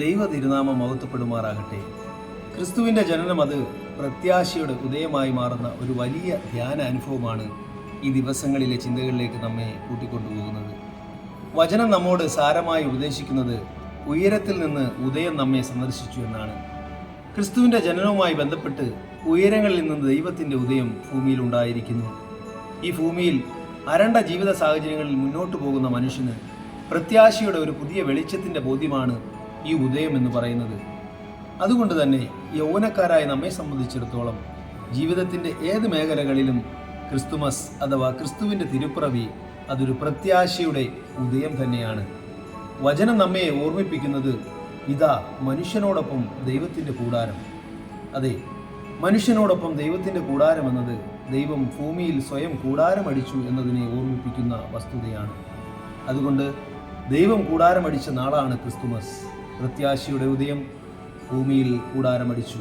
ദൈവ തിരുനാമം മഹത്വപ്പെടുമാറാകട്ടെ. ക്രിസ്തുവിന്റെ ജനനം അത് പ്രത്യാശയുടെ ഉദയമായി മാറുന്ന ഒരു വലിയ ധ്യാന അനുഭവമാണ് ഈ ദിവസങ്ങളിലെ ചിന്തകളിലേക്ക് നമ്മെ കൂട്ടിക്കൊണ്ടുപോകുന്നത്. വചനം നമ്മോട് സാരമായി ഉപദേശിക്കുന്നത് ഉയരത്തിൽ നിന്ന് ഉദയം നമ്മെ സന്ദർശിച്ചു എന്നാണ്. ക്രിസ്തുവിന്റെ ജനനവുമായി ബന്ധപ്പെട്ട് ഉയരങ്ങളിൽ നിന്ന് ദൈവത്തിന്റെ ഉദയം ഭൂമിയിൽ ഉണ്ടായിരിക്കുന്നു. ഈ ഭൂമിയിൽ അരണ്ട ജീവിത സാഹചര്യങ്ങളിൽ മുന്നോട്ട് പോകുന്ന മനുഷ്യന് പ്രത്യാശയുടെ ഒരു പുതിയ വെളിച്ചത്തിന്റെ ബോധ്യമാണ് ഈ ഉദയം എന്ന് പറയുന്നത്. അതുകൊണ്ട് തന്നെ യൗവനക്കാരായ നമ്മെ സംബന്ധിച്ചിടത്തോളം ജീവിതത്തിന്റെ ഏത് മേഖലകളിലും ക്രിസ്തുമസ് അഥവാ ക്രിസ്തുവിന്റെ തിരുപ്പിറവി അതൊരു പ്രത്യാശയുടെ ഉദയം തന്നെയാണ്. വചനം നമ്മെ ഓർമ്മിപ്പിക്കുന്നത് ഇതാ മനുഷ്യനോടൊപ്പം ദൈവത്തിന്റെ കൂടാരം. അതെ മനുഷ്യനോടൊപ്പം ദൈവത്തിന്റെ കൂടാരം എന്നത് ദൈവം ഭൂമിയിൽ സ്വയം കൂടാരമടിച്ചു എന്നതിനെ ഓർമ്മിപ്പിക്കുന്ന വസ്തുതയാണ്. അതുകൊണ്ട് ദൈവം കൂടാരമടിച്ച നാളാണ് ക്രിസ്തുമസ്. പ്രത്യാശയുടെ ഉദയം ഭൂമിയിൽ കൂടാരമടിച്ചു.